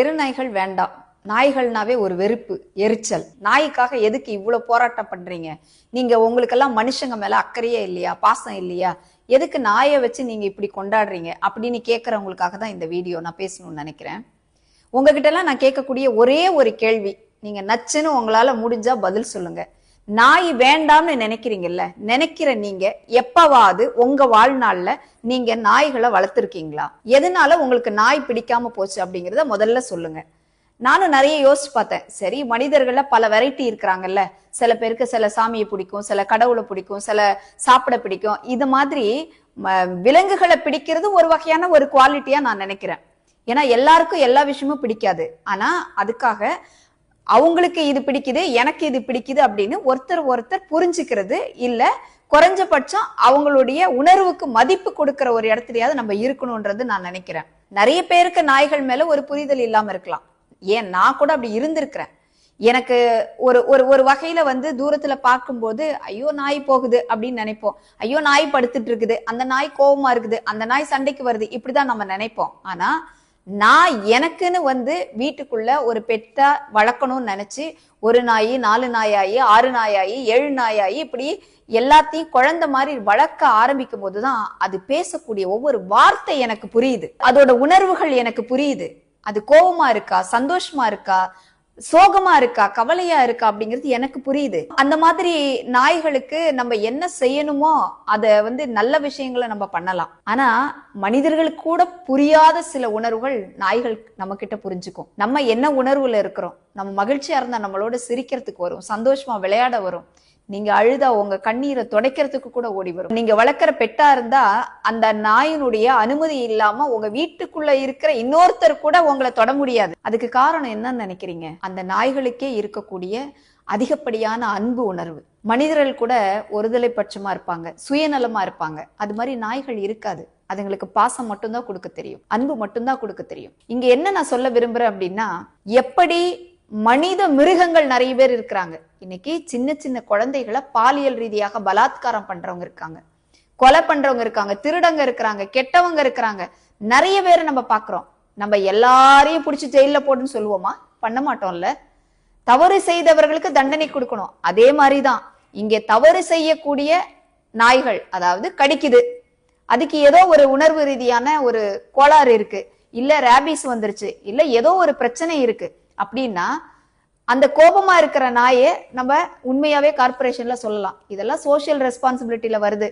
தெருநாய்கள் வேண்டாம். நாய்கள்னாவே ஒரு வெறுப்பு எரிச்சல். நாய்க்காக எதுக்கு இவ்வளவு போராட்டம் பண்றீங்க? நீங்க உங்களுக்கெல்லாம் மனுஷங்க மேல அக்கறையே இல்லையா? பாசம் இல்லையா? எதுக்கு நாயை வச்சு நீங்க இப்படி கொண்டாடுறீங்க? அப்படின்னு கேட்கறவங்களுக்காக தான் இந்த வீடியோ நான் பேசணும்னு நினைக்கிறேன். உங்ககிட்ட எல்லாம் நான் கேட்கக்கூடிய ஒரே ஒரு கேள்வி. நீங்க நச்சுன்னு உங்களால முடிஞ்சா பதில் சொல்லுங்க. நாய் வேண்டாம்னு நினைக்கிறீங்கல்ல? நினைக்கிற நீங்க எப்பவாவது உங்க வாழ்நாள்ல நீங்க நாய்களை வளர்த்துருக்கீங்களா? எதனால உங்களுக்கு நாய் பிடிக்காம போச்சு அப்படிங்கிறத முதல்ல சொல்லுங்க. நானும் நிறைய யோசிச்சு பார்த்தேன். சரி மனிதர்கள்ல பல வெரைட்டி இருக்கிறாங்கல்ல. சில பேருக்கு சில சாமியை பிடிக்கும் சில கடவுளை பிடிக்கும் சில சாப்பிட பிடிக்கும். இது மாதிரி விலங்குகளை பிடிக்கிறது ஒரு வகையான ஒரு குவாலிட்டியா நான் நினைக்கிறேன். ஏன்னா எல்லாருக்கும் எல்லா விஷயமும் பிடிக்காது. ஆனா அதுக்காக அவங்களுக்கு இது பிடிக்குது எனக்கு இது பிடிக்குது அப்படின்னு ஒருத்தர் ஒருத்தர் புரிஞ்சுக்கிறது இல்ல குறைஞ்சபட்சம் அவங்களுடைய உணர்வுக்கு மதிப்பு கொடுக்கிற ஒரு இடத்துலயாவது நம்ம இருக்கணும்ன்றது நான் நினைக்கிறேன். நிறைய பேருக்கு நாய்கள் மேல ஒரு புரிதல் இல்லாம இருக்கலாம். ஏன்? நான் கூட அப்படி இருந்திருக்கிறேன். எனக்கு ஒரு ஒரு ஒரு வகையில வந்து தூரத்துல பார்க்கும்போது ஐயோ நாய் போகுது அப்படின்னு நினைப்போம். ஐயோ நாய் படுத்துட்டு இருக்குது. அந்த நாய் கோபமா இருக்குது. அந்த நாய் சண்டைக்கு வருது. இப்படிதான் நம்ம நினைப்போம். ஆனா நான் எனக்குன்னு வந்து வீட்டுக்குள்ள ஒரு பெட்டா வளர்க்கணும்னு நினைச்சு ஒரு நாய் நாலு நாயாயி ஆறு நாயாயி ஏழு நாயாயி இப்படி எல்லாத்தையும் குழந்தை மாதிரி வளர்க்க ஆரம்பிக்கும் போதுதான் அது பேசக்கூடிய ஒவ்வொரு வார்த்தை எனக்கு புரியுது. அதோட உணர்வுகள் எனக்கு புரியுது. அது கோபமா இருக்கா சந்தோஷமா இருக்கா சோகமா இருக்கா கவலையா இருக்கா அப்படிங்கிறது எனக்கு புரியுது. அந்த மாதிரி நாய்களுக்கு நம்ம என்ன செய்யணுமோ அதை வந்து நல்ல விஷயங்களை நம்ம பண்ணலாம். ஆனா மனிதர்களுக்கு கூட புரியாத சில உணர்வுகள் நாய்கள் நம்ம கிட்ட புரிஞ்சுக்கும். நம்ம என்ன உணர்வுல இருக்கிறோம்? நம்ம மகிழ்ச்சியா இருந்தா நம்மளோட சிரிக்கிறதுக்கு வரும் சந்தோஷமா விளையாட வரும். நீங்க அழுதா உங்க கண்ணீரை துடைக்கிறதுக்கு கூட ஓடி வரும். நீங்க வளர்க்குற பெட்டா இருந்தா அந்த நாயினுடைய அனுமதி இல்லாம உங்க வீட்டுக்குள்ள இருக்கிற இன்னொருத்தர் கூட உங்களை தொட முடியாது. அதுக்கு காரணம் என்னன்னு நினைக்கிறீங்க? அந்த நாய்களுக்கே இருக்கக்கூடிய அதிகப்படியான அன்பு உணர்வு. மனிதர்கள் கூட ஒருதலை பட்சமா இருப்பாங்க சுயநலமா இருப்பாங்க. அது மாதிரி நாய்கள் இருக்காது. அதுங்களுக்கு பாசம் மட்டும்தான் கொடுக்க தெரியும். அன்பு மட்டும்தான் கொடுக்க தெரியும். இங்க என்ன நான் சொல்ல விரும்புறேன் அப்படின்னா எப்படி மனித மிருகங்கள் நிறைய பேர் இருக்கிறாங்க. இன்னைக்கு சின்ன சின்ன குழந்தைகளை பாலியல் ரீதியாக பலாத்காரம் பண்றவங்க இருக்காங்க. கொலை பண்றவங்க இருக்காங்க. திருடங்க இருக்கிறாங்க. கெட்டவங்க இருக்கிறாங்க. நிறைய பேரை நம்ம பாக்குறோம் நம்ம எல்லாரையும் பிடிச்சி ஜெயில போடுன்னு சொல்லுவோமா? பண்ண மாட்டோம்ல. தவறு செய்தவர்களுக்கு தண்டனை கொடுக்கணும். அதே மாதிரிதான். இங்கே தவறு செய்யக்கூடிய நாய்கள் அதாவது கடிக்குது. அதுக்கு ஏதோ ஒரு உணர்வு ரீதியான ஒரு கோளாறு இருக்கு. இல்ல ரேபிஸ் வந்துருச்சு. இல்ல ஏதோ ஒரு பிரச்சனை இருக்கு. அப்படின்னா அந்த கோபமா இருக்கிற நாயை நம்ம உண்மையாவே கார்பரேஷன்ல சொல்லலாம். இதெல்லாம் சோஷியல் ரெஸ்பான்சிபிலிட்டியில வருது.